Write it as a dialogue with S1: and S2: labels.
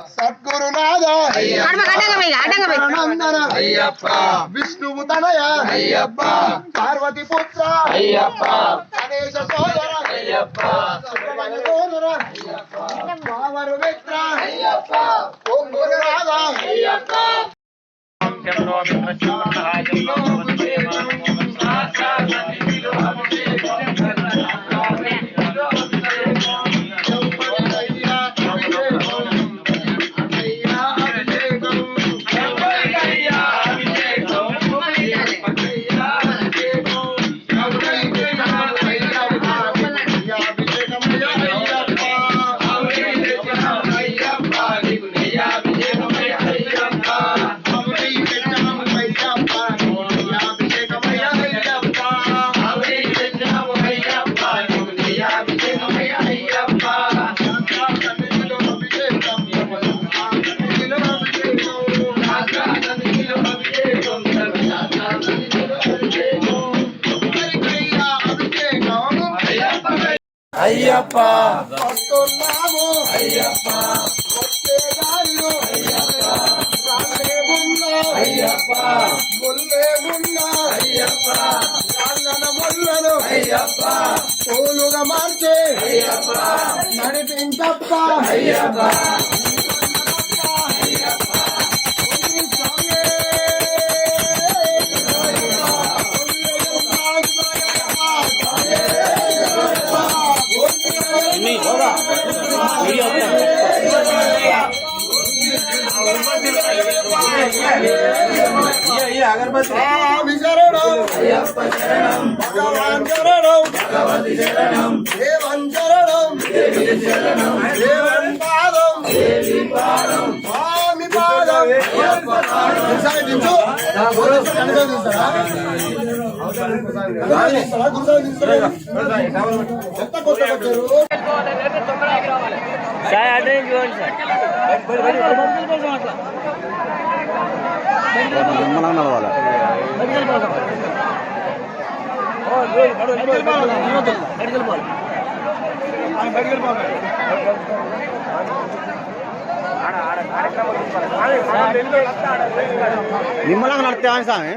S1: సద్గురునాథ నందన
S2: అయ్యప్ప.
S1: విష్ణువు తనయ
S2: అయ్యప్ప.
S1: పార్వతి పుత్ర.
S2: అయ్యప్ప.
S1: గణేశ సోదర.
S2: అయ్యప్ప.
S1: సుబ్రహ్మణ్య సోదర. పావరు మిత్ర. ఓం గురునాథ.
S2: అయ్యప్ప.
S1: వస్తున్నాము.
S2: అయ్యప్ప.
S1: వచ్చే దారిలో. రాళ్ళే ఉన్నా
S2: అయ్యప్ప.
S1: ముల్లే ఉన్నా
S2: అయ్యప్ప.
S1: రాళ్ళన ముళ్ళను.
S2: అయ్యప్ప.
S1: పూలుగా మార్చే.
S2: అయ్యప్ప.
S1: నడిపించప్ప.
S2: అయ్యప్ప.
S1: శరణం
S2: శరణం
S1: భగవాన్ శరణం
S2: భగవతి శరణం
S1: దేవన్ శరణం
S2: దేవి శరణం
S1: దేవన్ పాదం
S2: దేవి పాదం
S1: స్వామి పాదం ఒకసారి దించు. కనుక దించుతారా? కనుక దించుతారా? ఎంత కొత్త వచ్చారు
S3: నిమ్మలంగా నడితే స్వామి